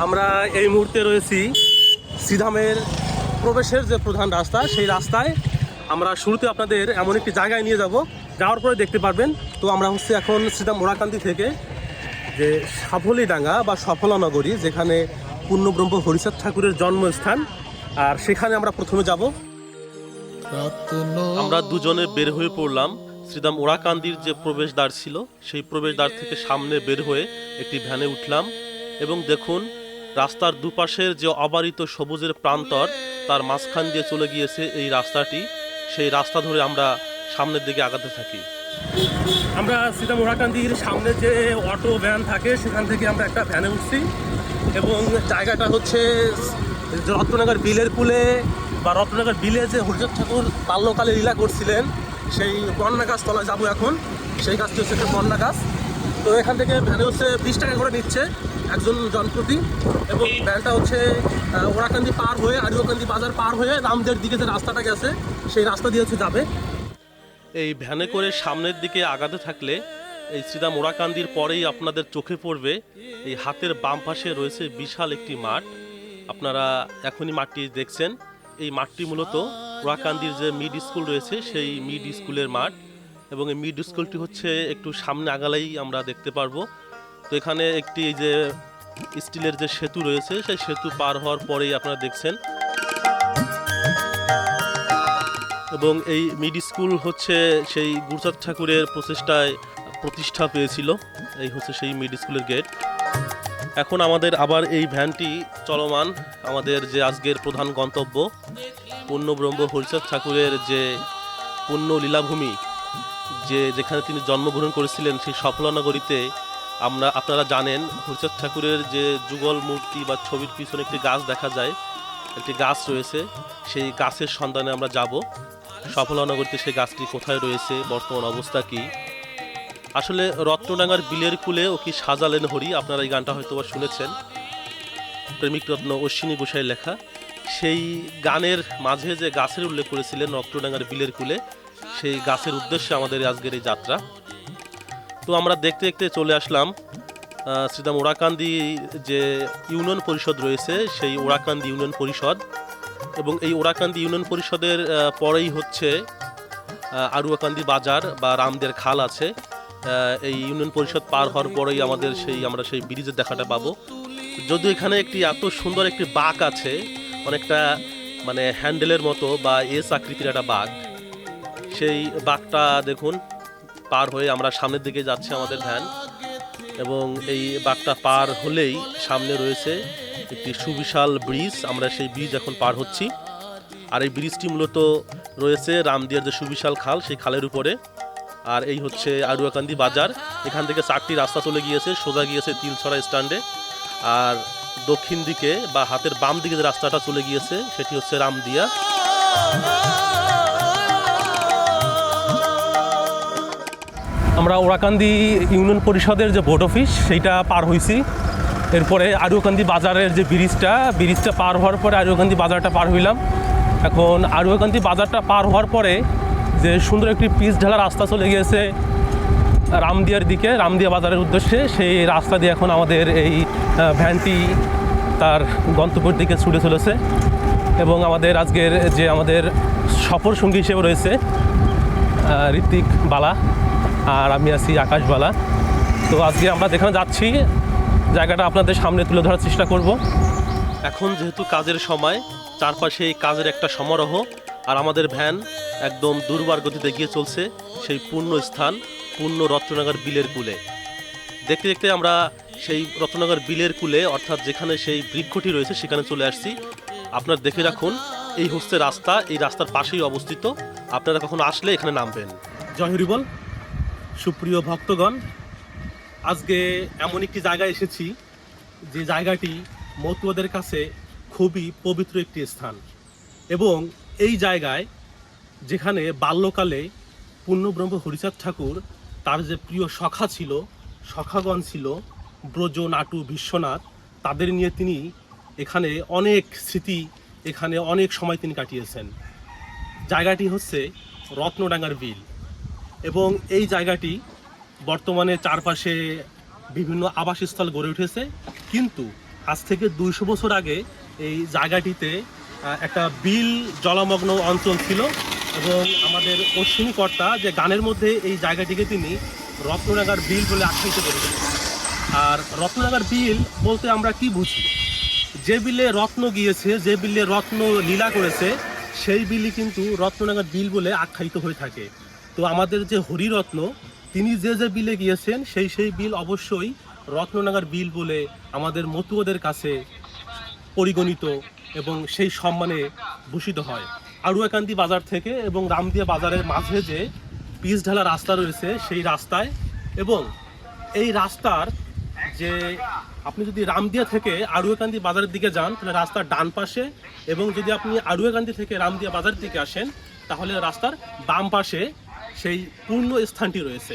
আমরা এই মুহূর্তে রয়েছি শ্রীধামের প্রবেশের যে প্রধান রাস্তা, সেই রাস্তায় আমরা শুরুতে আপনাদের এমন একটি জায়গায় নিয়ে যাব। যাওয়ার পরে দেখতে পারবেন। তো আমরা হচ্ছে এখন শ্রীধাম মোড়াকান্দি থেকে যে সাফলিডাঙ্গা বা সফলা নগরী যেখানে পূর্ণব্রহ্ম হরিচাঁদ ঠাকুরের জন্মস্থান, আর সেখানে আমরা প্রথমে যাব। আমরা দুজনে বের হয়ে পড়লাম। শ্রীদাম ওরাকান্দির যে প্রবেশদ্বার ছিল, সেই প্রবেশদ্বার থেকে সামনে বের হয়ে একটি ভ্যানে উঠলাম। এবং দেখুন রাস্তার দুপাশের যে অবারিত সবুজের প্রান্তর, তার মাঝখান দিয়ে চলে গিয়েছে এই রাস্তাটি। সেই রাস্তা ধরে আমরা সামনের দিকে আগাতে থাকি। আমরা শ্রীদাম ওরাকান্দির সামনে যে অটো ভ্যান থাকে, সেখান থেকে আমরা একটা ভ্যানে উঠছি এবং জায়গাটা হচ্ছে রত্ননগর বিলের কুলে বা রত্ননগর বিলে যে হরিচাঁদ ঠাকুর বাল্যকালে লীলা করছিলেন, সেই বন্যা গাছ তলায় যাব এখন। সেই গাছটি হচ্ছে একটা বন্যা গাছ তো এখান থেকে ভ্যানে হচ্ছে বিশ টাকা করে নিচ্ছে একজন জনপ্রতি। এবং ভ্যানটা হচ্ছে ওরাকান্দি পার হয়ে আরিয়াকান্দি বাজার পার হয়ে রামদের দিকে যে রাস্তাটা গেছে, সেই রাস্তা দিয়ে হচ্ছে যাবে। এই ভ্যানে করে সামনের দিকে আগাতে থাকলে এই শ্রীদাম ওরাকান্দির পরেই আপনাদের চোখে পড়বে, এই হাতের বাম পাশে রয়েছে বিশাল একটি মাঠ। আপনারা এখনই মাঠটি দেখছেন। এই মাঠটি মূলত ওরাকান্দির যে মিড স্কুল রয়েছে, সেই মিড স্কুলের মাঠ। এবং এই মিড স্কুলটি হচ্ছে একটু সামনে আগালেই আমরা দেখতে পারব। তো এখানে একটি যে স্টিলের যে সেতু রয়েছে, সেই সেতু পার হওয়ার পরেই আপনারা দেখছেন। এবং এই মিড স্কুল হচ্ছে সেই গুরুচাঁদ ঠাকুরের প্রচেষ্টায় প্রতিষ্ঠা পেয়েছিল। এই হচ্ছে সেই মিড স্কুলের গেট এখন আমাদের আবার এই ভ্যানটি চলমান, আমাদের যে আজকের প্রধান গন্তব্য পূর্ণব্রহ্ম হরিচাঁদ ঠাকুরের যে পূর্ণ লীলাভূমি যে যেখানে তিনি জন্মগ্রহণ করেছিলেন, সেই সফলানগরীতে আমরা, আপনারা জানেন হরিচাঁদ ঠাকুরের যে যুগল মূর্তি বা ছবির পিছনে একটি গাছ দেখা যায়, একটি গাছ রয়েছে, সেই গাছের সন্ধানে আমরা যাব। সফলানগরীতে সেই গাছটি কোথায় রয়েছে, বর্তমান অবস্থা কি? আসলে রত্নডাঙ্গার বিলের কুলে ও কি সাজালেন হরি, আপনারা এই গানটা হয়তো বা শুনেছেন। প্রেমিক রত্ন অশ্বিনী গোসাইয়ের লেখা। সেই গানের মাঝে যে গাছের উল্লেখ করেছিলেন রত্নডাঙ্গার বিলের কুলে সেই গাছের উদ্দেশ্যে আমাদের আজকের এই যাত্রা। তো আমরা দেখতে দেখতে চলে আসলাম শ্রীদাম ওরাকান্দি যে ইউনিয়ন পরিষদ রয়েছে, সেই ওরাকান্দি ইউনিয়ন পরিষদ। এবং এই ওরাকান্দি ইউনিয়ন পরিষদের পরেই হচ্ছে আরুয়াকান্দি বাজার বা রামদের খাল আছে। এই ইউনিয়ন পরিষদ পার হওয়ার পরেই আমাদের সেই, আমরা সেই ব্রিজের দেখাটা পাবো। যদিও এখানে একটি এত সুন্দর একটি বাঘ আছে, অনেকটা মানে হ্যান্ডেলের মতো বা এস আকৃতির একটা বাঘ সেই বাঘটা দেখুন, পার হয়ে আমরা সামনের দিকে যাচ্ছে আমাদের ভ্যান। এবং এই বাঘটা পার হলেই সামনে রয়েছে একটি সুবিশাল ব্রিজ। আমরা সেই ব্রিজ এখন পার হচ্ছি। আর এই ব্রিজটি মূলত রয়েছে রামদিয়ার যে সুবিশাল খাল, সেই খালের উপরে। আর এই হচ্ছে আরুয়াকান্দি বাজার। এখান থেকে চারটি রাস্তা চলে গিয়েছে, সোজা গিয়েছে তিলছড়া স্ট্যান্ডে। আর দক্ষিণ দিকে বা হাতের বাম দিকে যে রাস্তাটা চলে গিয়েছে, সেটি হচ্ছে রামদিয়া। আমরা ওরাকান্দি ইউনিয়ন পরিষদের যে বোর্ড অফিস, সেইটা পার হয়েছি এরপরে আরুকান্দি বাজারের যে ব্রিজটা ব্রিজটা পার হওয়ার পরে আরুকান্দি বাজারটা পার হইলাম। এখন আরুকান্দি বাজারটা পার হওয়ার পরে যে সুন্দর একটি পিচ ঢালা রাস্তা চলে গিয়েছে রামদিয়ার দিকে, রামদিয়া বাজারের উদ্দেশ্যে। সেই রাস্তা দিয়ে এখন আমাদের এই ভ্যানটি তার গন্তব্যের দিকে ছুটে চলেছে। এবং আমাদের আজকের যে আমাদের সফর সঙ্গী হিসেবে রয়েছে ঋত্বিক বালা। আর আমি আছি আকাশ বালা তো আজকে আমরা যেখানে যাচ্ছি, জায়গাটা আপনাদের সামনে তুলে ধরার চেষ্টা করব। এখন যেহেতু কাজের সময়, চারপাশে কাজের একটা সমারোহ আর আমাদের ভ্যান একদম দুর্বার গতিতে এগিয়ে চলছে সেই পূর্ণ স্থান, পূর্ণ রত্ননগর বিলের কুলে। দেখতে দেখতে আমরা সেই রত্ননগর বিলের কুলে, অর্থাৎ যেখানে সেই বৃক্ষটি রয়েছে, সেখানে চলে আসছি। আপনার দেখে রাখুন, এই হচ্ছে রাস্তা, এই রাস্তার পাশেই অবস্থিত। আপনারা কখন আসলে এখানে নামবেন। জয় হরি বল সুপ্রিয় ভক্তগণ, আজকে এমন একটি জায়গায় এসেছি যে জায়গাটি মতুয়াদের কাছে খুবই পবিত্র একটি স্থান এবং এই জায়গায় যেখানে বাল্যকালে পূর্ণব্রহ্ম হরিচাঁদ ঠাকুর তার যে প্রিয় সখা ছিল, সখাগণ ছিল, ব্রজ, নাটু, বিশ্বনাথ, তাদের নিয়ে তিনি এখানে অনেক স্মৃতি, এখানে অনেক সময় তিনি কাটিয়েছেন। জায়গাটি হচ্ছে রত্নডাঙ্গার বিল। এবং এই জায়গাটি বর্তমানে চারপাশে বিভিন্ন আবাসস্থল গড়ে উঠেছে। কিন্তু আজ থেকে দুইশো বছর আগে এই জায়গাটিতে একটা বিল জলমগ্ন অঞ্চল ছিল এবং আমাদের অশ্বিনী কর্তা যে গানের মধ্যে এই জায়গাটিকে তিনি রত্ননাগার বিল বলে আখ্যায়িত করেছেন আর রত্ননাগার বিল বলতে আমরা কি বুঝি? যে বিলে রত্ন গিয়েছে, যে বিলে রত্ন লীলা করেছে, সেই বিলই কিন্তু রত্ননাগার বিল বলে আখ্যায়িত হয়ে থাকে। তো আমাদের যে হরিরত্ন, তিনি যে যে বিলে গিয়েছেন, সেই সেই বিল অবশ্যই রত্ননাগার বিল বলে আমাদের মতুয়াদের কাছে পরিগণিত এবং সেই সম্মানে ভূষিত হয়। আড়ুয়াকান্দি বাজার থেকে এবং রামদিয়া বাজারের মাঝে যে পিচ ঢালা রাস্তা রয়েছে, সেই রাস্তায় এবং এই রাস্তার যে আপনি যদি রামদিয়া থেকে আড়ুয়াকান্দি বাজারের দিকে যান, তাহলে রাস্তার ডান পাশে এবং যদি আপনি আড়ুয়াকান্দি থেকে রামদিয়া বাজারের দিকে আসেন, তাহলে রাস্তার বাম পাশে সেই পূর্ণ স্থানটি রয়েছে।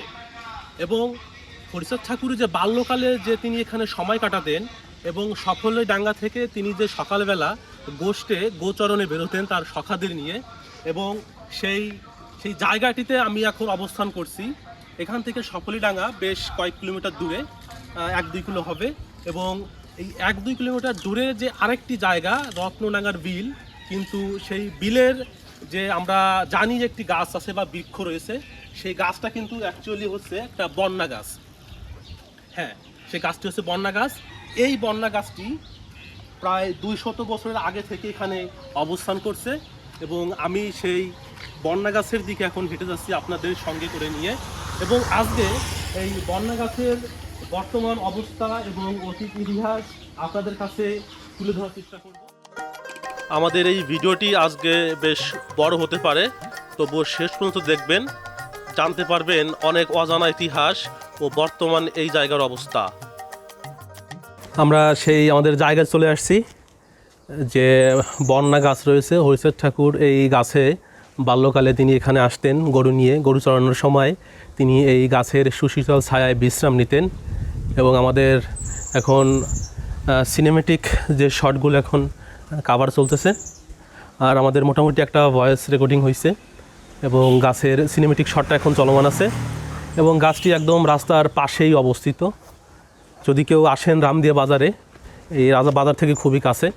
এবং হরিচাঁদ ঠাকুরের যে বাল্যকালে যে তিনি এখানে সময় কাটাতেন এবং সকলের ডাঙ্গা থেকে তিনি যে সকালবেলা গোষ্ঠে গোচরণে বেরোতেন তার সখাদের নিয়ে এবং সেই সেই জায়গাটিতে আমি এখন অবস্থান করছি। এখান থেকে সকলিডাঙ্গা বেশ কয়েক কিলোমিটার দূরে এক দুই কিলো হবে এবং এই এক দুই কিলোমিটার দূরে যে আরেকটি জায়গা রত্ননাগার বিল, কিন্তু সেই বিলের যে আমরা জানি যে একটি গাছ আছে বা বৃক্ষ রয়েছে, সেই গাছটা কিন্তু অ্যাকচুয়ালি হচ্ছে একটা বন্যা গাছ। হ্যাঁ সেই গাছটি হচ্ছে বন্যা গাছ। এই বন্যা গাছটি প্রায় দুই শত বছরের আগে থেকে এখানে অবস্থান করছে এবং আমি সেই বন্যা গাছের দিকে এখন হেঁটে যাচ্ছি আপনাদের সঙ্গে করে নিয়ে। এবং আজকে এই বন্যা গাছের বর্তমান অবস্থা এবং অতীত ইতিহাস আপনাদের কাছে তুলে ধরার চেষ্টা করব। আমাদের এই ভিডিওটি আজকে বেশ বড় হতে পারে, তবুও শেষ পর্যন্ত দেখবেন, জানতে পারবেন অনেক অজানা ইতিহাস ও বর্তমান এই জায়গার অবস্থা। আমরা সেই আমাদের জায়গায় চলে আসছি, যে বন্যা গাছ রয়েছে হরিচাঁদ ঠাকুর এই গাছে বাল্যকালে তিনি এখানে আসতেন গরু নিয়ে, গরু চড়ানোর সময় তিনি এই গাছের সুশীতল ছায়ায় বিশ্রাম নিতেন এবং আমাদের এখন সিনেমেটিক যে শটগুলো এখন কাভার চলতেছে। আর আমাদের মোটামুটি একটা ভয়েস রেকর্ডিং হয়েছে এবং গাছের সিনেমেটিক শটটা এখন চলমান আছে এবং গাছটি একদম রাস্তার পাশেই অবস্থিত। যদি কেউ আসেন রামদিয়া বাজারে, এই রাজা বাজার থেকে খুবই কাছে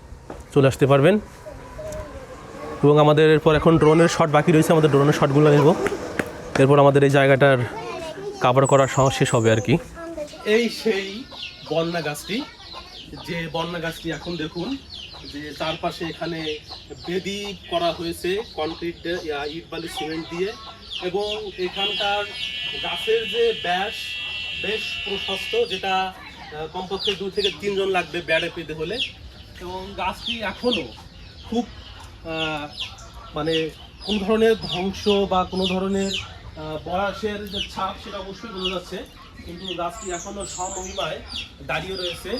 চলে আসতে পারবেন। এবং আমাদের এরপর এখন ড্রোনের শট বাকি রয়েছে, আমাদের ড্রোনের শটগুলো নেব। এরপর আমাদের এই জায়গাটার কাভার করার সময় শেষ হবে আর কি। এই সেই বন্যা গাছটি, যে বন্যা গাছটি এখন দেখুন যে চারপাশে এখানে বেদি করা হয়েছে কনক্রিট ইট বালি, সিমেন্ট দিয়ে। এবং এখানকার গাছের যে ব্যাস, বেশ প্রশস্ত, যেটা কমপক্ষে দু থেকে তিনজন লাগবে ব্যাড়ে পেতে হলে। এবং গাছটি এখনও খুব মানে কোন ধরনের ধ্বংস বা কোনো ধরনের বয়সের যে ছাপ, সেটা অবশ্যই বোঝা যাচ্ছে। কিন্তু গাছটি এখনও সমহিমায় দাঁড়িয়ে রয়েছে।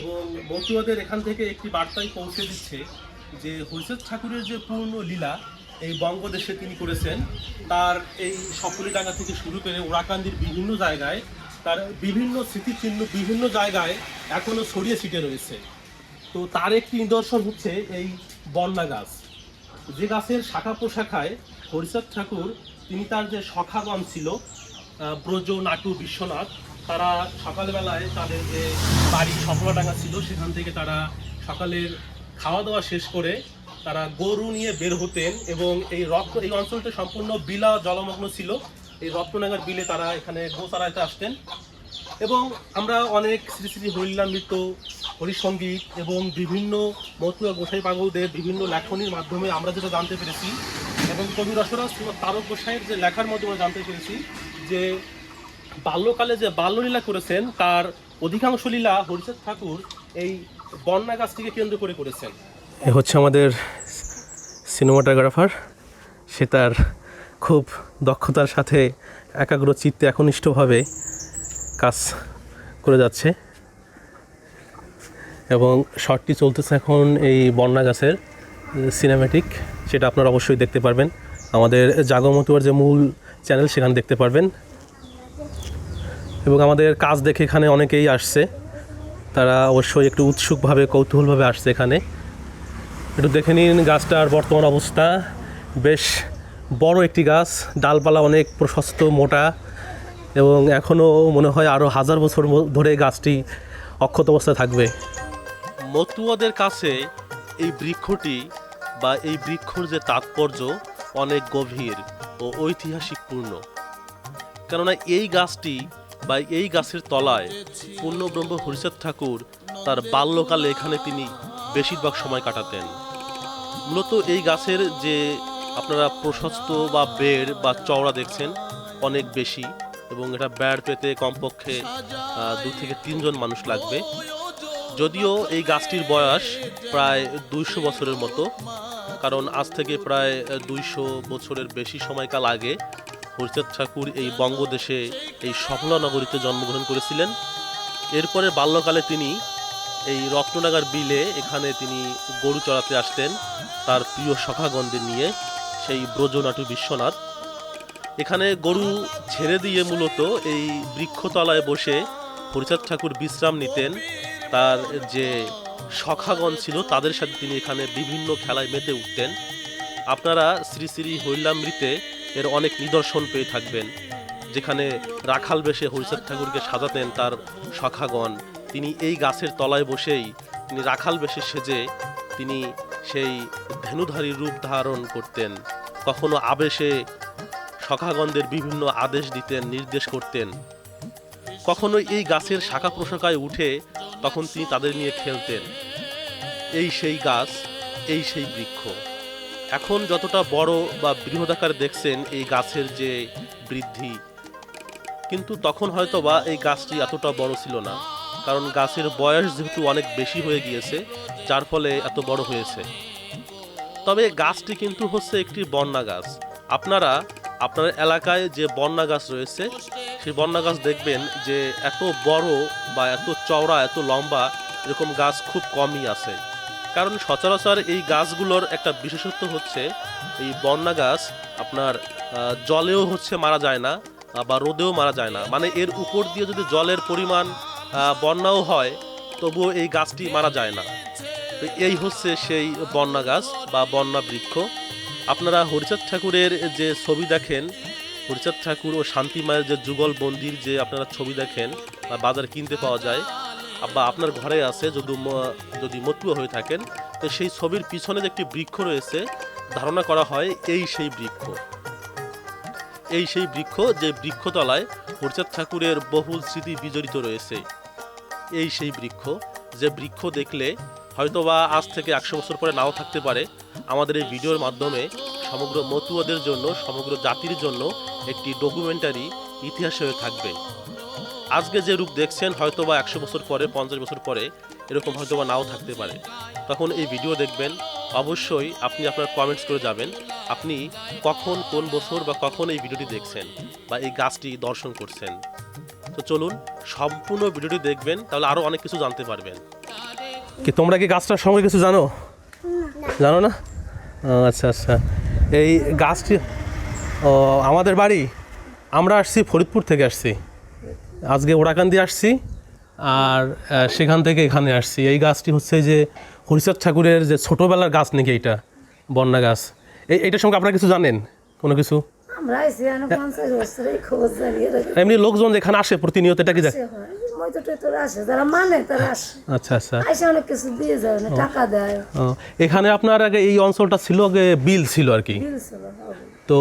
এবং মতুয়াদের এখান থেকে একটি বার্তাই পৌঁছে দিচ্ছে যে হরিচাঁদ ঠাকুরের যে পূর্ণ লীলা এই বঙ্গদেশে তিনি করেছেন, তার এই সকলিডাঙ্গা থেকে শুরু করে ওরাকান্দির বিভিন্ন জায়গায়, তার বিভিন্ন স্মৃতিচিহ্ন বিভিন্ন জায়গায় এখনও ছড়িয়ে ছিটে রয়েছে। তো তার একটি নিদর্শন হচ্ছে এই বন্যা গাছ। যে গাছের শাখা প্রশাখায় হরিচাঁদ ঠাকুর, তিনি তার যে সখাগণ ছিল ব্রজ, নাটু, বিশ্বনাথ তারা সকালবেলায় তাদের যে বাড়ি সফলাডাঙ্গা ছিল, সেখান থেকে তারা সকালের খাওয়া দাওয়া শেষ করে তারা গরু নিয়ে বের হতেন এবং এই রত্ন এই অঞ্চলটা সম্পূর্ণ বিলা জলমগ্ন ছিল। এই রত্ননাগার বিলে তারা এখানে গোচারাইতে আসতেন। এবং আমরা অনেক শ্রী শ্রী হরিলাল নৃত্য হরিসঙ্গীত এবং বিভিন্ন মতুয়া গোসাই পাগলদের বিভিন্ন লেখনির মাধ্যমে আমরা যেটা জানতে পেরেছি এবং কবি রসরাজ তারক গোসাইয়ের যে লেখার মাধ্যমে জানতে পেরেছি যে বাল্যকালে যে বাল্যলীলা করেছেন, তার অধিকাংশ লীলা হরিচাঁদ ঠাকুর এই বন্যা গাছটিকে কেন্দ্র করে করেছেন। এ হচ্ছে আমাদের সিনেমাটোগ্রাফার। সে তার খুব দক্ষতার সাথে একাগ্র চিত্তে একনিষ্ঠভাবে কাজ করে যাচ্ছে। এবং শর্টটি চলতেছে এখন এই বন্যা গাছের সিনেমেটিক সেটা আপনারা অবশ্যই দেখতে পারবেন। আমাদের জাগমতুয়ার যে মূল চ্যানেল সেখানে দেখতে পারবেন। এবং আমাদের কাজ দেখে এখানে অনেকেই আসছে। তারা অবশ্যই একটু উৎসুকভাবে, কৌতূহলভাবে আসছে এখানে। একটু দেখে নিন গাছটার বর্তমান অবস্থা। বেশ বড় একটি গাছ, ডালপালা অনেক প্রশস্ত, মোটা এবং এখনও মনে হয় আরও হাজার বছর ধরে গাছটি অক্ষত অবস্থায় থাকবে। মতুয়াদের কাছে এই বৃক্ষটি বা এই বৃক্ষর যে তাৎপর্য অনেক গভীর ও ঐতিহাসিকপূর্ণ। কেননা এই গাছটি বা এই গাছের তলায় পূর্ণব্রহ্ম হরিচাঁদ ঠাকুর তার বাল্যকালে এখানে তিনি বেশিরভাগ সময় কাটাতেন। মূলত এই গাছের যে আপনারা প্রশস্ত বা বেড় বা চওড়া দেখছেন, অনেক বেশি এবং এটা বেড় পেতে কমপক্ষে দু থেকে তিনজন মানুষ লাগবে। যদিও এই গাছটির বয়স প্রায় দুইশো বছরের মতো, কারণ আজ থেকে প্রায় দুইশো বছরের বেশি সময়কাল আগে হরিচাঁদ ঠাকুর এই বঙ্গদেশে এই সফলা নগরীতে জন্মগ্রহণ করেছিলেন। এরপরে বাল্যকালে তিনি এই রত্ননাগার বিলে এখানে তিনি গরু চড়াতে আসতেন, তার প্রিয় সখাগণদের নিয়ে, সেই ব্রজনাটু বিশ্বনাথ। এখানে গরু ছেড়ে দিয়ে মূলত এই বৃক্ষতলায় বসে হরিচাঁদ ঠাকুর বিশ্রাম নিতেন। তার যে সখাগণ ছিল, তাদের সাথে তিনি এখানে বিভিন্ন খেলায় মেতে উঠতেন। আপনারা শ্রী শ্রী হৈলামৃতে এর অনেক নিদর্শন পেয়ে থাকবেন। যেখানে রাখাল বেশে হরিচাঁদ ঠাকুরকে সাজাতেন তার সখাগণ তিনি এই গাছের তলায় বসেই তিনি রাখাল বেশে সেজে তিনি সেই ধেনুধারী রূপ ধারণ করতেন। কখনো আবেশে সখাগণদের বিভিন্ন আদেশ দিতেন, নির্দেশ করতেন। কখনো এই গাছের শাখা প্রশাখায় উঠে তখন তিনি তাদের নিয়ে খেলতেন। এই সেই গাছ, এই সেই বৃক্ষ। এখন যতটা বড় বা বৃহদাকার দেখছেন এই গাছের যে বৃদ্ধি, কিন্তু তখন হয়তো বা এই গাছটি এতটা বড় ছিল না। কারণ গাছের বয়স যেহেতু অনেক বেশি হয়ে গিয়েছে, যার ফলে এত বড় হয়েছে। তবে গাছটি কিন্তু হচ্ছে একটি বন্যা গাছ। আপনারা, আপনার এলাকায় যে বন্যা গাছ রয়েছে, সেই বন্যা গাছ দেখবেন যে এত বড় বা এত চওড়া, এত লম্বা, এরকম গাছ খুব কমই আছে। কারণ সচরাচর এই গাছগুলোর একটা বিশেষত্ব হচ্ছে, এই বন্যা গাছ আপনার জলেও হচ্ছে মারা যায় না বা রোদেও মারা যায় না। মানে এর উপর দিয়ে যদি জলের পরিমাণ বন্যাও হয়, তবুও এই গাছটি মারা যায় না। তো এই হচ্ছে সেই বন্যা গাছ বা বন্যা বৃক্ষ। আপনারা হরিচাঁদ ঠাকুরের যে ছবি দেখেন, হরিচাঁদ ঠাকুর ও শান্তি মায়ের যে যুগল মন্দির যে আপনারা ছবি দেখেন, বা বাজারে কিনতে পাওয়া যায় বা আপনার ঘরে আছে, যদি যদি মতুয়া হয়ে থাকেন, তো সেই ছবির পিছনে যে একটি বৃক্ষ রয়েছে, ধারণা করা হয় এই সেই বৃক্ষ। এই সেই বৃক্ষ যে বৃক্ষতলায় হরিচাঁদ ঠাকুরের বহুল স্মৃতি বিজড়িত রয়েছে। এই সেই বৃক্ষ যে বৃক্ষ দেখলে হয়তোবা আজ থেকে একশো বছর পরে নাও থাকতে পারে, আমাদের এই ভিডিওর মাধ্যমে সমগ্র মতুয়াদের জন্য, সমগ্র জাতির জন্য একটি ডকুমেন্টারি ইতিহাস হয়ে থাকবে। আজকে যে রূপ দেখছেন হয়তো বা একশো বছর পরে পঞ্চাশ বছর পরে এরকম হয়তো বা নাও থাকতে পারে। তখন এই ভিডিও দেখবেন অবশ্যই আপনি আপনার কমেন্টস করে যাবেন আপনি কখন কোন বছর বা কখন এই ভিডিওটি দেখছেন বা এই গাছটি দর্শন করছেন। তো চলুন সম্পূর্ণ ভিডিওটি দেখবেন তাহলে আরও অনেক কিছু জানতে পারবেন। কি তোমরা কি গাছটার সঙ্গে কিছু জানো? জানো না? আচ্ছা আচ্ছা। এই গাছটি ও আমাদের বাড়ি আমরা আসছি ফরিদপুর থেকে আসছি। আজকে ওরাকান্দি আসছি আর সেখান থেকে এখানে আসছি। এই গাছটি হচ্ছে যে হরিচাঁদ ঠাকুরের যে ছোটোবেলার গাছ নাকি এইটা বন্যা গাছ। এই এইটার সঙ্গে আপনারা কিছু জানেন? কোনো কিছু? এখানে এমনি লোকজন যেখানে আসে প্রতিনিয়ত এটা কি মানে আচ্ছা আচ্ছা। এখানে আপনার আগে এই অঞ্চলটা ছিল আগে বিল ছিল আর কি। তো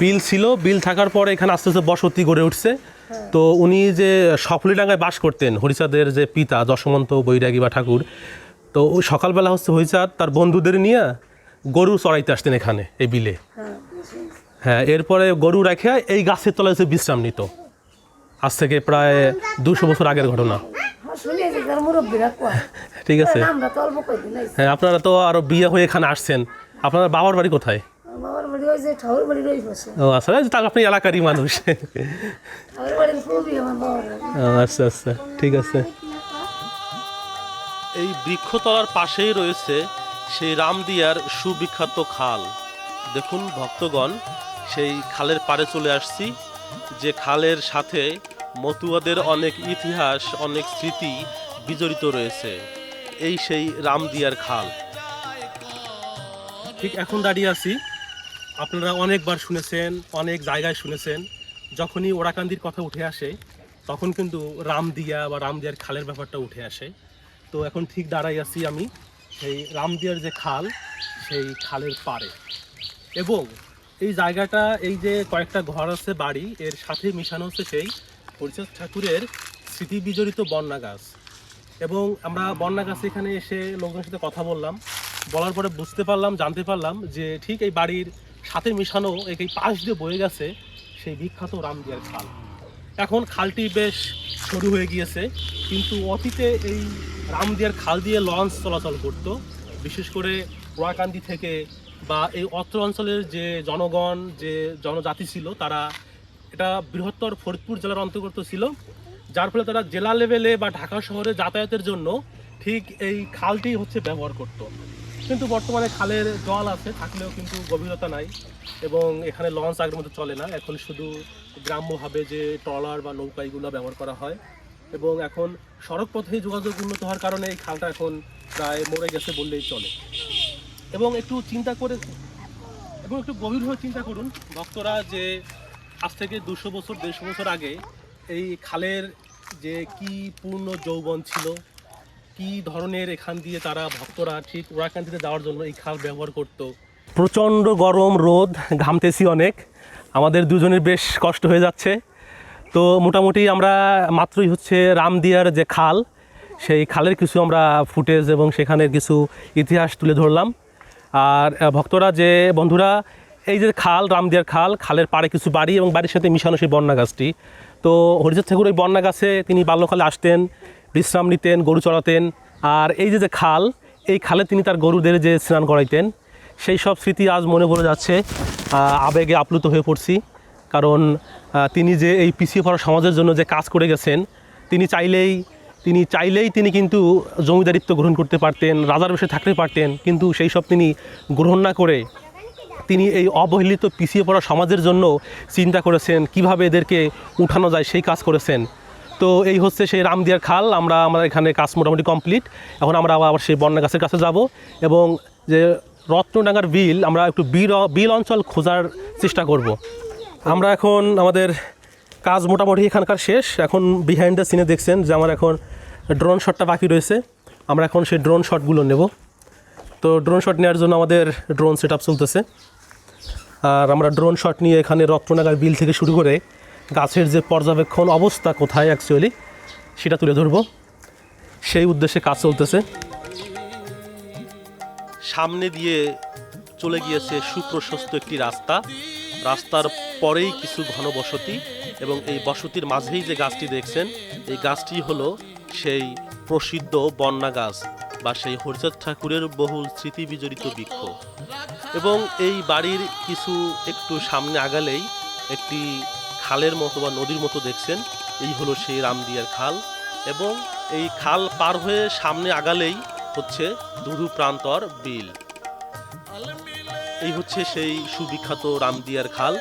বিল ছিল বিল থাকার পরে এখানে আস্তে আস্তে বসতি গড়ে উঠছে। তো উনি যে সফলিডাঙ্গায় বাস করতেন হরিচাঁদের যে পিতা যশমন্ত বৈরাগী বা ঠাকুর তো ওই সকালবেলা হচ্ছে হরিচাঁদ তার বন্ধুদের নিয়ে গরু চড়াইতে আসতেন এখানে এই বিলে। হ্যাঁ হ্যাঁ এরপরে গরু রেখে এই গাছের তলায় এসে বিশ্রাম নিত। আজ থেকে প্রায় দুশো বছর আগের ঘটনা। হ্যাঁ, ঠিক আছে আইসি হ্যাঁ আপনারা তো আরও বিয়ে হয়ে এখানে আসছেন। আপনার বাবার বাড়ি কোথায়? আমার বাড়ি ওই যে ঠাকুর বাড়ি রই ও আচ্ছা তাহলে আপনি এলাকারই মানুষ। বাড়ির খুবই আমার আচ্ছা আচ্ছা ঠিক আছে। এই বৃক্ষতলার পাশেই রয়েছে সেই রামদিয়ার সুবিখ্যাত খাল। দেখুন ভক্তগণ সেই খালের পাড়ে চলে আসছি। যে খালের সাথে মতুয়াদের অনেক ইতিহাস অনেক স্মৃতি বিজড়িত রয়েছে। এই সেই রামদিয়ার খাল। ঠিক এখন দাঁড়িয়ে আছি। আপনারা অনেকবার শুনেছেন, অনেক জায়গায় শুনেছেন, যখনই ওরাকান্দির কথা উঠে আসে, তখন কিন্তু রামদিয়া বা রামদিয়ার খালের ব্যাপারটা উঠে আসে। তো এখন ঠিক দাঁড়াই আছি আমি, সেই রামদিয়ার যে খাল, সেই খালের পাড়ে। এবং এই জায়গাটা, এই যে কয়েকটা ঘর আছে বাড়ি, এর সাথে মিশানো হচ্ছে সেই হরিচাঁদ ঠাকুরের স্মৃতি বিজড়িত বন্যা গাছ। এবং আমরা বন্যা গাছ এখানে এসে লোকজনের সাথে কথা বললাম। বলার পরে বুঝতে পারলাম, জানতে পারলাম যে ঠিক এই বাড়ির সাথে মিশানো এই পাশ দিয়ে বয়ে গেছে সেই বিখ্যাত রামদিয়ার খাল। এখন খালটি বেশ সরু হয়ে গিয়েছে, কিন্তু অতীতে এই রামদিয়ার খাল দিয়ে লঞ্চ চলাচল করত। বিশেষ করে ওয়াকান্দি থেকে বা এই অত্র অঞ্চলের যে জনগণ, যে জনজাতি ছিল, তারা এটা বৃহত্তর ফরিদপুর জেলার অন্তর্গত ছিল, যার ফলে তারা জেলা লেভেলে বা ঢাকা শহরে যাতায়াতের জন্য ঠিক এই খালটি হচ্ছে ব্যবহার করত। কিন্তু বর্তমানে খালের জল আছে, থাকলেও কিন্তু গভীরতা নাই এবং এখানে লঞ্চ আগের মতো চলে না। এখন শুধু গ্রাম্যভাবে যে ট্রলার বা নৌকা এগুলো ব্যবহার করা হয় এবং এখন সড়ক পথে যোগাযোগ উন্নত হওয়ার কারণে এই খালটা এখন প্রায় মরে গেছে বললেই চলে। এবং একটু চিন্তা করে এবং একটু গভীরভাবে চিন্তা করুন, ভক্তরা যে আজ থেকে দুশো বছর, দেড়শো বছর আগে এই খালের যে কি পূর্ণ যৌবন ছিল কি ধরনের এখান দিয়ে তারা ভক্তরা ঠিক ওরাকান্দিতে যাওয়ার জন্য এই খাল ব্যবহার করত? প্রচণ্ড গরম, রোদ, ঘামতেছি অনেক। আমাদের দুজনের বেশ কষ্ট হয়ে যাচ্ছে। তো মোটামুটি আমরা মাত্রই হচ্ছে রামদিয়ার যে খাল, সেই খালের কিছু আমরা ফুটেজ এবং সেখানের কিছু ইতিহাস তুলে ধরলাম। আর ভক্তরা যে, বন্ধুরা, এই যে খাল, রামদিয়ার খাল, খালের পাড়ে কিছু বাড়ি এবং বাড়ির সাথে মিশানো সেই বন্যা গাছটি। তো হরিচাঁদ ঠাকুর ওই বন্যা গাছে তিনি বাল্যকালে আসতেন। বিশ্রাম নিতেন, গরু চড়াতেন। আর এই যে যে খাল, এই খালে তিনি তার গরুদের যে স্নান করাইতেন, সেই সব স্মৃতি আজ মনে পড়ে যাচ্ছে। আবেগে আপ্লুত হয়ে পড়ছি। কারণ তিনি যে এই পিছিয়ে পড়া সমাজের জন্য যে কাজ করে গেছেন, তিনি চাইলেই তিনি চাইলেই তিনি কিন্তু জমিদারিত্ব গ্রহণ করতে পারতেন, রাজার বেশে থাকতে পারতেন, কিন্তু সেই সব তিনি গ্রহণ না করে তিনি এই অবহেলিত পিছিয়ে পড়া সমাজের জন্য চিন্তা করেছেন, কীভাবে এদেরকে উঠানো যায় সেই কাজ করেছেন। তো এই হচ্ছে সেই রামদিয়ার খাল। আমরা আমাদের এখানে কাজ মোটামুটি কমপ্লিট এখন আমরা আবার সেই বন্যা গাছের কাছে যাব এবং যে রত্নডাঙ্গার বিল, আমরা একটু বিল বিল অঞ্চল খোঁজার চেষ্টা করব। আমরা এখন আমাদের কাজ মোটামুটি এখানকার শেষ। এখন বিহাইন্ড দ্য সিনে দেখছেন যে আমার এখন ড্রোন শটটা বাকি রয়েছে। আমরা এখন সেই ড্রোন শটগুলো নেব। তো ড্রোন শট নেওয়ার জন্য আমাদের ড্রোন সেট চলতেছে। আর আমরা ড্রোন শট নিয়ে এখানে রত্ননাগার বিল থেকে শুরু করে গাছের যে পর্যবেক্ষণ অবস্থা কোথায় অ্যাকচুয়ালি সেটা তুলে ধরবো। সেই উদ্দেশ্যে কাজ চলতেছে। সামনে দিয়ে চলে গিয়েছে সুপ্রশস্ত একটি রাস্তা। রাস্তার পরেই কিছু ঘনবসতি এবং এই বসতির মাঝেই যে গাছটি দেখছেন, এই গাছটি হলো সেই প্রসিদ্ধ বন্যা গাছ বা সেই হরিচাঁদ ঠাকুরের বহুল স্মৃতি বিজড়িত বৃক্ষ। এবং এই বাড়ির কিছু একটু সামনে আগালেই একটি খালের মতো বা নদীর মতো দেখছেন, এই হলো সেই রামদিয়ার খাল এবং এই খাল পার হয়ে সামনে আগালেই হচ্ছে দুধু প্রান্তর বিল। এই হচ্ছে সেই সুবিখ্যাত রামদিয়ার খাল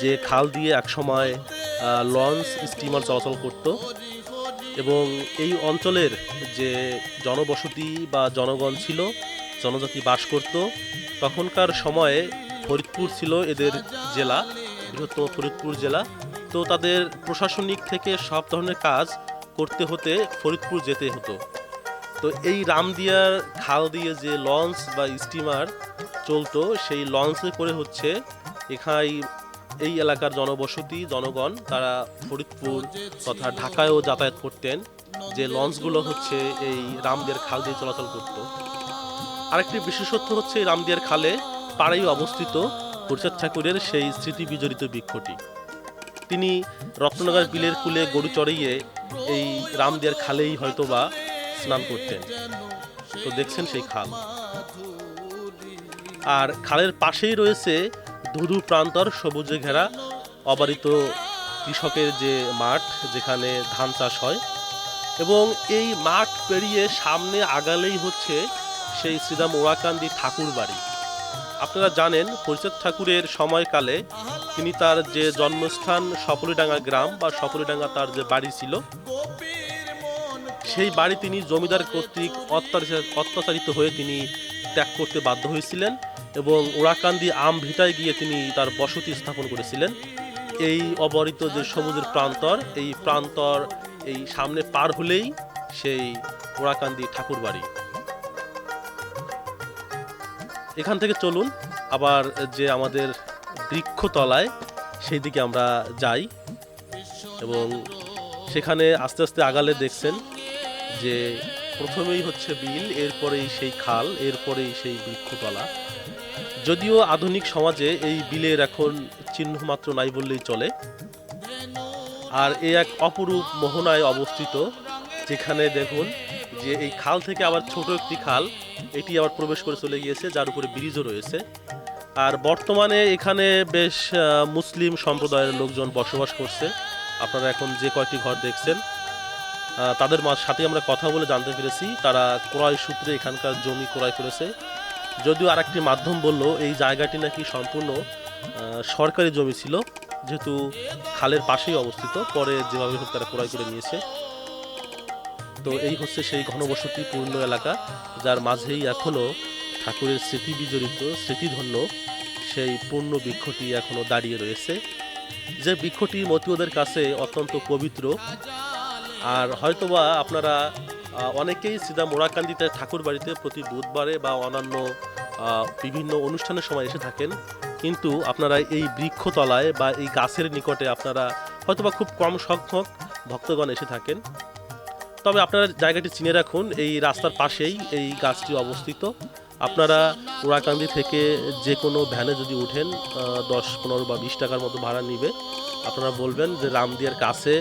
যে খাল দিয়ে একসময় লঞ্চ, স্টিমার চলাচল করত এবং এই অঞ্চলের যে জনবসতি বা জনগণ ছিল, জনজাতি বাস করত, তখনকার সময়ে ফরিদপুর ছিল এদের জেলা। বৃহত্তম ফরিদপুর জেলা। তো তাদের প্রশাসনিক থেকে সব ধরনের কাজ করতে হতে ফরিদপুর যেতে হতো। তো এই রামদিয়ার খাল দিয়ে যে লঞ্চ বা স্টিমার চলতো, সেই লঞ্চে করে হচ্ছে এখানে এই এলাকার জনবসতি, জনগণ তারা ফরিদপুর তথা ঢাকায়ও যাতায়াত করতেন। যে লঞ্চগুলো হচ্ছে এই রামদিয়ার খাল দিয়ে চলাচল করতো। আরেকটি বিশেষত্ব হচ্ছে এই রামদিয়ার খালে পাড়েই অবস্থিত। হরিচাঁদ ঠাকুরের সেই স্মৃতি বিজড়িত বৃক্ষটি। তিনি রত্ননগর বিলের কুলে গরু চড়িয়ে এই রামদিয়ার খালেই হয়তোবা স্নান করতেন। তো দেখছেন সেই খাল। আর খালের পাশেই রয়েছে ধুধু প্রান্তর সবুজে ঘেরা অবারিত কৃষকের যে মাঠ, যেখানে ধান চাষ হয়। এবং এই মাঠ পেরিয়ে সামনে আগালেই হচ্ছে সেই শ্রীরাম ওরাকান্দি ঠাকুর বাড়ি আপনারা জানেন, হরিচাঁদ ঠাকুরের সময়কালে তিনি তার যে জন্মস্থান সফলিডাঙ্গা গ্রাম বা সফলিডাঙ্গা তার যে বাড়ি ছিল, সেই বাড়ি তিনি জমিদার কর্তৃক অত্যাচারিত হয়ে তিনি ত্যাগ করতে বাধ্য হয়েছিলেন এবং ওরাকান্দি আম ভিটায় গিয়ে তিনি তার বসতি স্থাপন করেছিলেন। এই অবরিত যে সবুজের প্রান্তর, এই প্রান্তর এই সামনে পার হলেই সেই ওরাকান্দি ঠাকুর বাড়ি এখান থেকে চলুন, আবার যে আমাদের বৃক্ষতলায় সেই দিকে আমরা যাই এবং সেখানে আস্তে আস্তে আগালে দেখছেন যে প্রথমেই হচ্ছে বিল, এরপরেই সেই খাল, এরপরেই সেই বৃক্ষতলা। যদিও আধুনিক সমাজে এই বিলের এখন চিহ্ন মাত্র নাই বললেই চলে। আর এ এক অপরূপ মোহনায় অবস্থিত, যেখানে দেখুন যে এই খাল থেকে আবার ছোট একটি খাল এটি আবার প্রবেশ করে চলে গিয়েছে, যার উপরে ব্রিজও রয়েছে। আর বর্তমানে এখানে বেশ মুসলিম সম্প্রদায়ের লোকজন বসবাস করছে। আপনারা এখন যে কয়েকটি ঘর দেখছেন তাদের সাথে আমরা কথা বলে জানতে পেরেছি, তারা ক্রয় সূত্রে এখানকার জমি ক্রয় করেছে। যদিও আর একটি মাধ্যম বলল, এই জায়গাটি নাকি সম্পূর্ণ সরকারি জমি ছিল, যেহেতু খালের পাশেই অবস্থিত, পরে যেভাবে হোক তারা ক্রয় করে নিয়েছে। তো এই হচ্ছে সেই ঘনবসতি পূর্ণ এলাকা, যার মাঝেই এখনও ঠাকুরের স্মৃতি বিজড়িত, স্মৃতিধন্য সেই পূর্ণ বৃক্ষটি এখনও দাঁড়িয়ে রয়েছে। যে বৃক্ষটি মতীয়দের কাছে অত্যন্ত পবিত্র, আর হয়তোবা আপনারা অনেকেই সিধা মোড়াকান্দিতে ঠাকুর বাড়িতে প্রতি বুধবারে বা অন্যান্য বিভিন্ন অনুষ্ঠানের সময় এসে থাকেন। কিন্তু আপনারা এই বৃক্ষতলায় বা এই গাছের নিকটে আপনারা হয়তোবা খুব কম সংখ্যক ভক্তগণ এসে থাকেন। তবে আপনারা জায়গাটি চিনে রাখুন, এই রাস্তার পাশেই এই গাছটি অবস্থিত। আপনারা ওড়াকান্দি থেকে যে কোনো ভ্যানে যদি উঠেন দশ, পনেরো বা বিশ টাকার মতো ভাড়া নিবে। আপনারা বলবেন যে রামদিয়ার কাছে,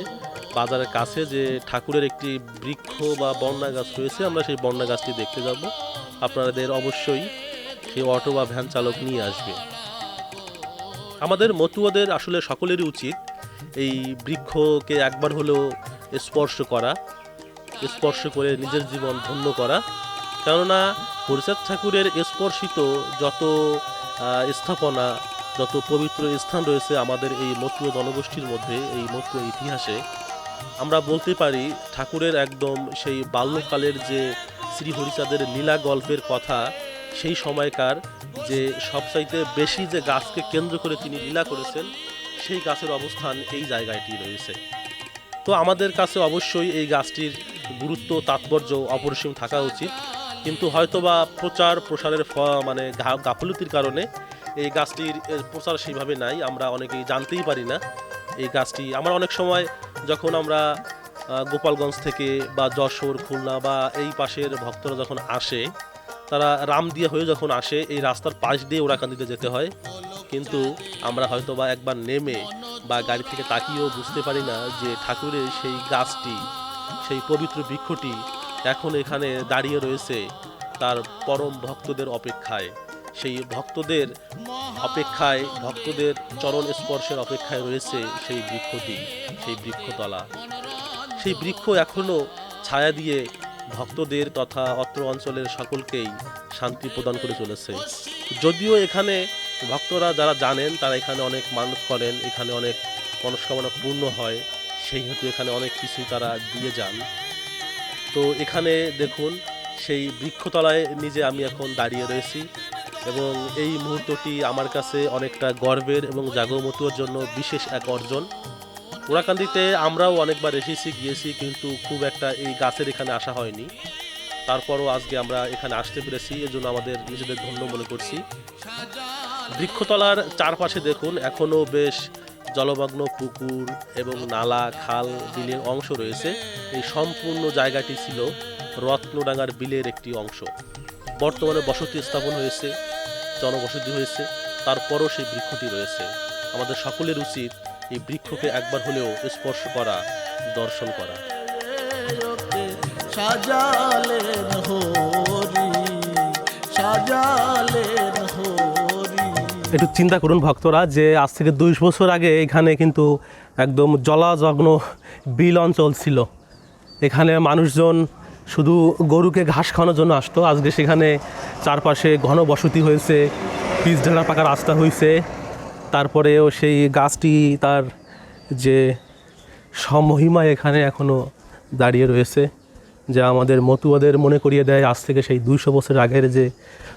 বাজারের কাছে যে ঠাকুরের একটি বৃক্ষ বা বন্যা গাছ রয়েছে, আমরা সেই বন্যা গাছটি দেখতে যাব। আপনাদের অবশ্যই সেই অটো বা ভ্যান চালক নিয়ে আসবে। আমাদের মতুয়াদের আসলে সকলেরই উচিত এই বৃক্ষকে একবার হলেও স্পর্শ করা। স্পর্শ করে নিজের জীবন ধন্য করা। কেননা হরিচাঁদ ঠাকুরের স্পর্শিত যত স্থাপনা, যত পবিত্র স্থান রয়েছে আমাদের এই মতুয় জনগোষ্ঠীর মধ্যে, এই মতুয় ইতিহাসে, আমরা বলতে পারি ঠাকুরের একদম সেই বাল্যকালের যে শ্রী হরিচাঁদের লীলা গল্পের কথা, সেই সময়কার যে সবচাইতে বেশি যে গাছকে কেন্দ্র করে তিনি লীলা করেছেন, সেই গাছের অবস্থান এই জায়গাটি রয়েছে। তো আমাদের কাছে অবশ্যই এই গাছটির গুরুত্ব, তাৎপর্য অপরিসীম থাকা উচিত। কিন্তু হয়তোবা প্রচার প্রসারের মানে গাফলতির কারণে এই গাছটির প্রচার সেইভাবে নাই, আমরা অনেকেই জানতেই পারি না এই গাছটি। আমরা অনেক সময় যখন আমরা গোপালগঞ্জ থেকে বা যশোর, খুলনা বা এই পাশের ভক্তরা যখন আসে, তারা রামদিয়া হয়ে যখন আসে, এই রাস্তার পাশ দিয়ে ওরাকান্দিতে যেতে হয়। কিন্তু আমরা হয়তো বা একবার নেমে বা গাড়ি থেকে তাকিয়েও বুঝতে পারি না যে ঠাকুরের সেই গাছটি সেই পবিত্র বৃক্ষটি এখন এখানে দাঁড়িয়ে রয়েছে তার পরম ভক্তদের অপেক্ষায়। সেই ভক্তদের অপেক্ষায়, ভক্তদের চরণ স্পর্শের অপেক্ষায় রয়েছে সেই বৃক্ষটি, সেই বৃক্ষতলা। সেই বৃক্ষ এখনও ছায়া দিয়ে ভক্তদের তথা অত্র অঞ্চলের সকলকেই শান্তি প্রদান করে চলেছে। যদিও এখানে ভক্তরা যারা জানেন, তারা এখানে অনেক মানত করেন, এখানে অনেক মনস্কামনা পূর্ণ হয়। সেই হেতু এখানে অনেক কিছুই তারা দিয়ে যান। তো এখানে দেখুন, সেই বৃক্ষতলায় নিজে আমি এখন দাঁড়িয়ে রয়েছি এবং এই মুহূর্তটি আমার কাছে অনেকটা গর্বের এবং জাগমতুয়ার জন্য বিশেষ এক অর্জন। ওরাকান্দিতে আমরাও অনেকবার এসেছি, গিয়েছি, কিন্তু খুব একটা এই গাছের এখানে আসা হয়নি। তারপরও আজকে আমরা এখানে আসতে পেরেছি, এজন্য আমাদের নিজেদের ধন্য মনে করছি। বৃক্ষতলার চারপাশে দেখুন, এখনও বেশ জলমগ্ন পুকুর এবং নালা, খাল, বিলের অংশ রয়েছে। এই সম্পূর্ণ জায়গাটি ছিল রত্নডাঙ্গার বিলের একটি অংশ। বর্তমানে বসতি স্থাপন হয়েছে, জনবসতি হয়েছে, তারপরও সেই বৃক্ষটি রয়েছে। আমাদের সকলের উচিত এই বৃক্ষকে একবার হলেও স্পর্শ করা, দর্শন করা। সাজালেন হরি একটু চিন্তা করুন ভক্তরা যে আজ থেকে দুইশ বছর আগে এখানে কিন্তু একদম জলাজগ্ন বিল অঞ্চল ছিল। এখানে মানুষজন শুধু গরুকে ঘাস খাওয়ানোর জন্য আসতো। আজকে সেখানে চারপাশে ঘন বসতি হয়েছে পিচ ঢালা পাকা রাস্তা হয়েছে। তারপরেও সেই গাছটি তার যে সমহিমা এখানে এখনও দাঁড়িয়ে রয়েছে, যা আমাদের মতুয়াদের মনে করিয়ে দেয় আজ থেকে সেই দুইশো বছর আগের যে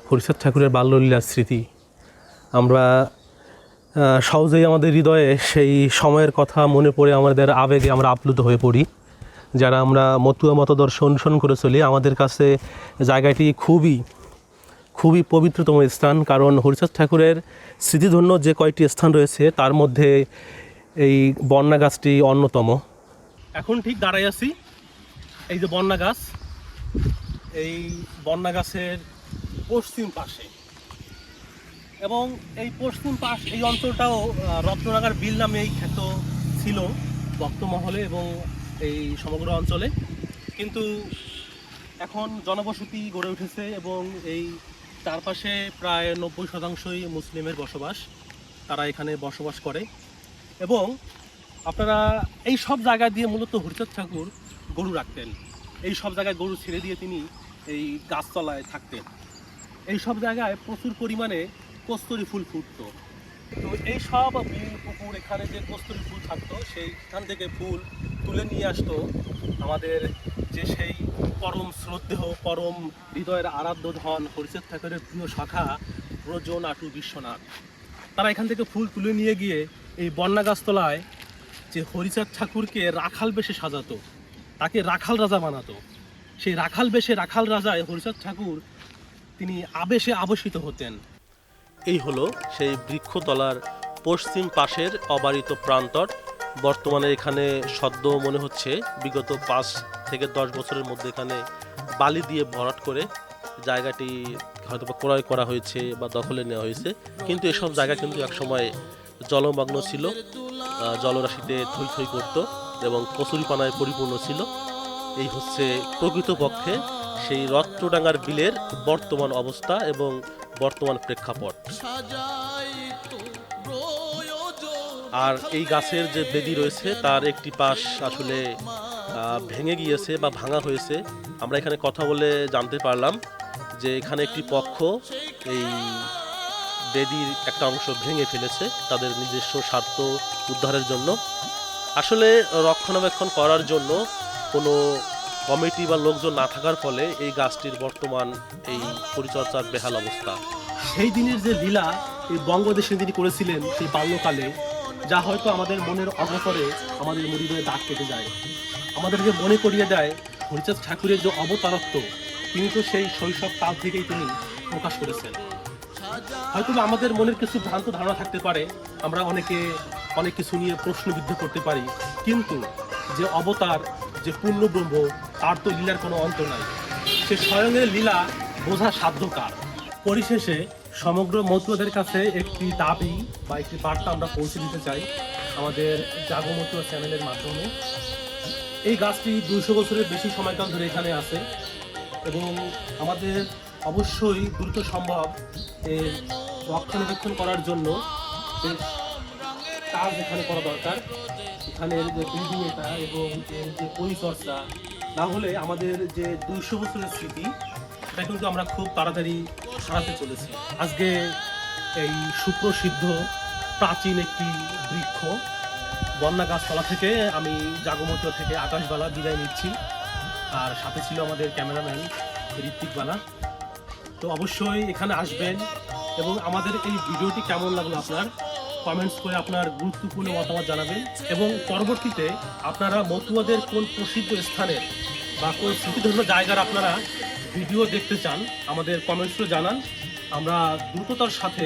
হরিচাঁদ ঠাকুরের বাল্যলীলার স্মৃতি। আমরা সহজেই আমাদের হৃদয়ে সেই সময়ের কথা মনে পড়ে, আমাদের আবেগে আমরা আপ্লুত হয়ে পড়ি। যারা আমরা মতুয়া মতদর্শ অনুসরণ করে চলি, আমাদের কাছে জায়গাটি খুবই খুবই পবিত্রতম স্থান। কারণ হরিচাঁদ ঠাকুরের স্মৃতিধন্য যে কয়েকটি স্থান রয়েছে, তার মধ্যে এই বন্যা গাছটি অন্যতম। এখন ঠিক দাঁড়াই আছি, এই যে বন্যা গাছ, এই বন্যা গাছের পশ্চিম পাশে। এবং এই পশ্চিম পাশ, এই অঞ্চলটাও রত্ননাগার বিল নামেই খ্যাত ছিল ভক্তমহলে এবং এই সমগ্র অঞ্চলে। কিন্তু এখন জনবসতি গড়ে উঠেছে এবং এই চারপাশে প্রায় নব্বই শতাংশই মুসলিমের বসবাস। তারা এখানে বসবাস করে। এবং আপনারা এই সব জায়গা দিয়ে মূলত হরিচাঁদ ঠাকুর গরু রাখতেন। এই সব জায়গায় গরু ছেড়ে দিয়ে তিনি এই গাছতলায় থাকতেন। এই সব জায়গায় প্রচুর পরিমাণে কস্তুরি ফুল ফুটতো। তো এই সব বিল, পুকুর, এখানে যে কস্তুরি ফুল থাকতো, সেইখান থেকে ফুল তুলে নিয়ে আসতো আমাদের যে সেই পরম শ্রদ্ধেয় পরম হৃদয়ের আরাধ্য ধন হরিচাঁদ ঠাকুরের প্রিয় শাখা ব্রজ নাটু বিশ্বনাথ। তারা এখান থেকে ফুল তুলে নিয়ে গিয়ে এই বন্যা গাছতলায় যে হরিচাঁদ ঠাকুরকে রাখাল বেশে সাজাতো, তাকে রাখাল রাজা বানাতো। সেই রাখাল বেশে রাখাল রাজায় হরিচাঁদ ঠাকুর তিনি আবেশে আবশিত হতেন। এই হলো সেই বৃক্ষতলার পশ্চিম পাশের অবারিত প্রান্তর। বর্তমানে এখানে সদ্য মনে হচ্ছে বিগত পাঁচ থেকে দশ বছরের মধ্যে এখানে বালি দিয়ে ভরাট করে জায়গাটি হয়তো ক্রয় করা হয়েছে বা দখলে নেওয়া হয়েছে। কিন্তু এসব জায়গা কিন্তু একসময় জলমগ্ন ছিল জলরাশিতে থই থই করত এবং কচুরিপানায় পরিপূর্ণ ছিল। এই হচ্ছে প্রকৃতপক্ষে সেই রত্নডাঙ্গার বিলের বর্তমান অবস্থা এবং বর্তমান প্রেক্ষাপট। আর এই গাছের যে বেদি রয়েছে, তার একটি পাশ আসলে ভেঙে গিয়েছে বা ভাঙা হয়েছে। আমরা এখানে কথা বলে জানতে পারলাম যে এখানে একটি পক্ষ এই বেদির একটা অংশ ভেঙে ফেলেছে তাদের নিজস্ব স্বার্থ উদ্ধারের জন্য। আসলে রক্ষণাবেক্ষণ করার জন্য কোনো কমিটি বা লোকজন না থাকার ফলে এই গাছটির বর্তমান এই পরিচর্যার বেহাল অবস্থা। সেই দিনের যে লীলা, এই বঙ্গদেশে তিনি করেছিলেন সেই বাল্যকালে যা হয়তো আমাদের মনের অবসরে আমাদের মরিদয়ে দাগ কেটে যায়। আমাদেরকে মনে করিয়ে দেয় হরিচাঁদ ঠাকুরের যে অবতারত্ব, তিনি তো সেই শৈশব কাল থেকেই তিনি প্রকাশ করেছেন। হয়তো আমাদের মনের কিছু ভ্রান্ত ধারণা থাকতে পারে, আমরা অনেকে অনেক কিছু নিয়ে প্রশ্নবিদ্ধ করতে পারি, কিন্তু যে অবতার, যে পূর্ণব্রহ্ম তার তো লীলার কোনো অন্ত নাই। সে স্বয়ংয়ের লীলা বোঝা সাধ্যকার। পরিশেষে সমগ্র মতুয়াদের কাছে একটি দাবি বা একটি বার্তা আমরা পৌঁছে দিতে চাই আমাদের জাগমতুয়া চ্যানেলের মাধ্যমে। এই গাছটি দুইশো বছরের বেশি সময়কাল ধরে এখানে আছে এবং আমাদের অবশ্যই দ্রুত সম্ভব এর রক্ষণাবেক্ষণ করার জন্য কাজ এখানে করা দরকার। এখানের যে বিল্ডিং এটা এবং এর যে পরিচর্যা, না হলে আমাদের যে দুইশো বছরের স্মৃতি, সেটা কিন্তু আমরা খুব তাড়াতাড়ি হারাতে চলেছি। আজকে এই সুপ্রসিদ্ধ প্রাচীন একটি বৃক্ষ, বন্যা গাছতলা থেকে আমি জাগমতুয়া থেকে আকাশবালা বিদায় নিচ্ছি। আর সাথে ছিল আমাদের ক্যামেরাম্যান ঋত্বিকবালা তো অবশ্যই এখানে আসবেন এবং আমাদের এই ভিডিওটি কেমন লাগল আপনার? কমেন্টস করে আপনার গুরুত্বপূর্ণ মতামত জানাবেন এবং পরবর্তীতে আপনারা মতুয়াদের কোন প্রসিদ্ধ স্থানের বা কোন স্মৃতিধন্য জায়গার আপনারা ভিডিও দেখতে চান, আমাদের কমেন্টসও জানান। আমরা দ্রুততার সাথে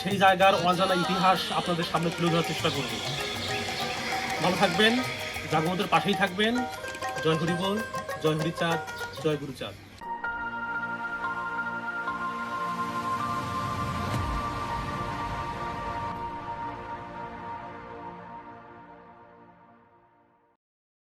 সেই জায়গার অজানা ইতিহাস আপনাদের সামনে তুলে ধরার চেষ্টা করব। ভালো থাকবেন জাগমতের পাশেই থাকবেন। জয় হরিবল, জয় হরিচাঁদ, জয় গুরুচাঁদ।